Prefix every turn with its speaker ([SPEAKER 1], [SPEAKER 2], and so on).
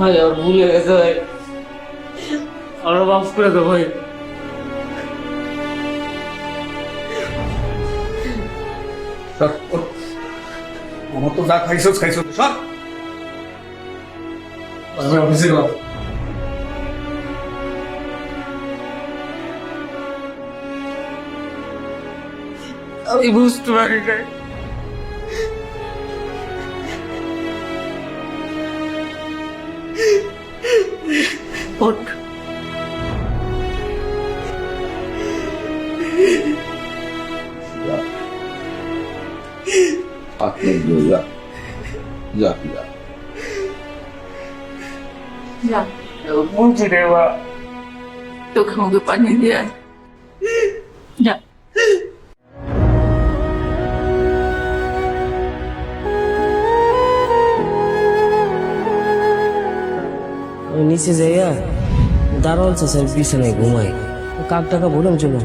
[SPEAKER 1] ভাই আর ভুলে গেছে ভাই। আমরা মাফ করে দে ভাই।
[SPEAKER 2] আমার তো যা খাইছস খাইছস সর। আমি অফিসে গেলাম।
[SPEAKER 1] আমি বুঝতে পারি নাই। ওঠ
[SPEAKER 3] ya. Ya ya.
[SPEAKER 1] বুঝি রে বা তোকে আমাকে পানি দিয়ে যা
[SPEAKER 4] নিচে যাইয়া দারোয়ান চাষের বিছানায় ঘুমাই কাক টাকা
[SPEAKER 3] বললাম চলুন.